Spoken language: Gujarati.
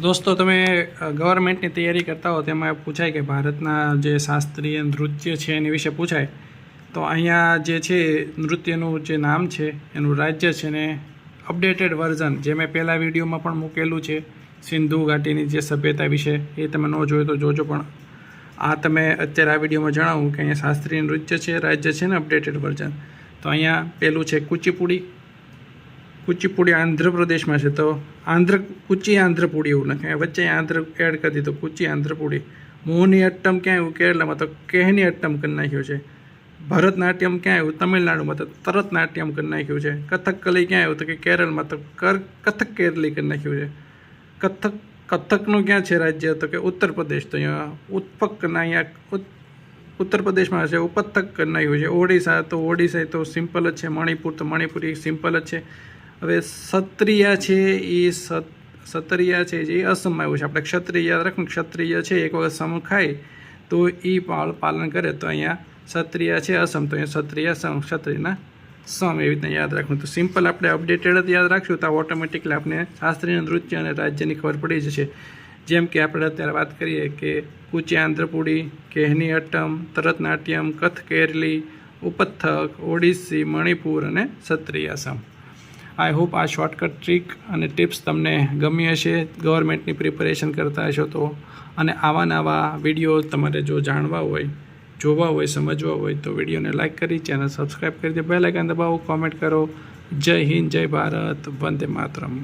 દોસ્તો, તમે ગવર્મેન્ટની તૈયારી કરતા હો તેમાં પૂછાય કે ભારતના જે શાસ્ત્રીય નૃત્ય છે એની વિશે પૂછાય. તો અહીંયા જે છે, નૃત્યનું જે નામ છે, એનું રાજ્ય છે ને અપડેટેડ વર્ઝન, જે મેં પહેલાં વિડીયોમાં પણ મૂકેલું છે, સિંધુ ઘાટીની જે સભ્યતા વિશે, એ તમે ન જોયું તો જોજો પણ. આ તમે અત્યારે આ વિડીયોમાં જણાવું કે અહીંયા શાસ્ત્રીય નૃત્ય છે, રાજ્ય છે ને અપડેટેડ વર્ઝન. તો અહીંયા પહેલું છે કુચીપુડી કુચીપુડી આંધ્રપ્રદેશમાં છે, તો આંધ્ર, કુચી આંધ્રપુડી એવું લખે વચ્ચે આંધ્ર એડ કરી દીધું, કુચી આંધ્રપુડી. મોહની અટ્ટમ ક્યાં આવ્યું કેરલામાં તો કહેની અટ્ટમ કરી નાખ્યું છે. ભરતનાટ્યમ ક્યાં આવ્યું તમિલનાડુમાં તો તરત નાટ્યમ કરી નાખ્યું છે. કથકકલી ક્યાં આવ્યું તો કે કેરળમાં તો કર, કથક કેરલી કરી નાખ્યું છે. કથક, કથકનું ક્યાં છે રાજ્ય તો કે ઉત્તર પ્રદેશ તો અહીંયા ઉત્પકના અહીંયા ઉત્તર પ્રદેશમાં છે ઉપથક કરી નાખ્યું છે. ઓડિશા તો ઓડિશા તો સિમ્પલ જ છે, મણિપુર તો મણિપુરી સિમ્પલ જ છે. હવે ક્ષત્રિય છે એ ક્ષત્રિય છે જે અસમમાં આવ્યું છે. આપણે ક્ષત્રિય યાદ રાખવું ક્ષત્રિય છે એક વખત સમ ખાય તો એ પાલન કરે તો અહીંયા ક્ષત્રિય છે અસમ. તો અહીંયા ક્ષત્રિય સમ, ક્ષત્રિયના સમ એવી રીતના યાદ રાખવું તો સિમ્પલ આપણે અપડેટેડ જ યાદ રાખશું તો ઓટોમેટિકલી આપણે શાસ્ત્રીય નૃત્ય અને રાજ્યની ખબર પડી જશે. જેમ કે આપણે અત્યારે વાત કરીએ કે કુચી આંધ્રપુડી કેહની અટ્ટમ તરતનાટ્યમ કથ કેરલી ઉપથક ઓડિસી મણિપુર અને ક્ષત્રિય આસામ આઈ હોપ આ શોર્ટકટ ટ્રીક અને ટિપ્સ તમને ગમી હશે. ગવર્મેન્ટની પ્રિપેરેશન કરતા હશો તો. અને આવા નવા વીડિયો તમારે જો જાણવા હોય, જોવા હોય, સમજવા હોય તો વિડીયોને લાઇક કરી, ચેનલ સબસ્ક્રાઈબ કરી દે, બેલ આઇકન દબાવો, કોમેન્ટ કરો. જય હિન્દ, જય ભારત, વંદે માતરમ.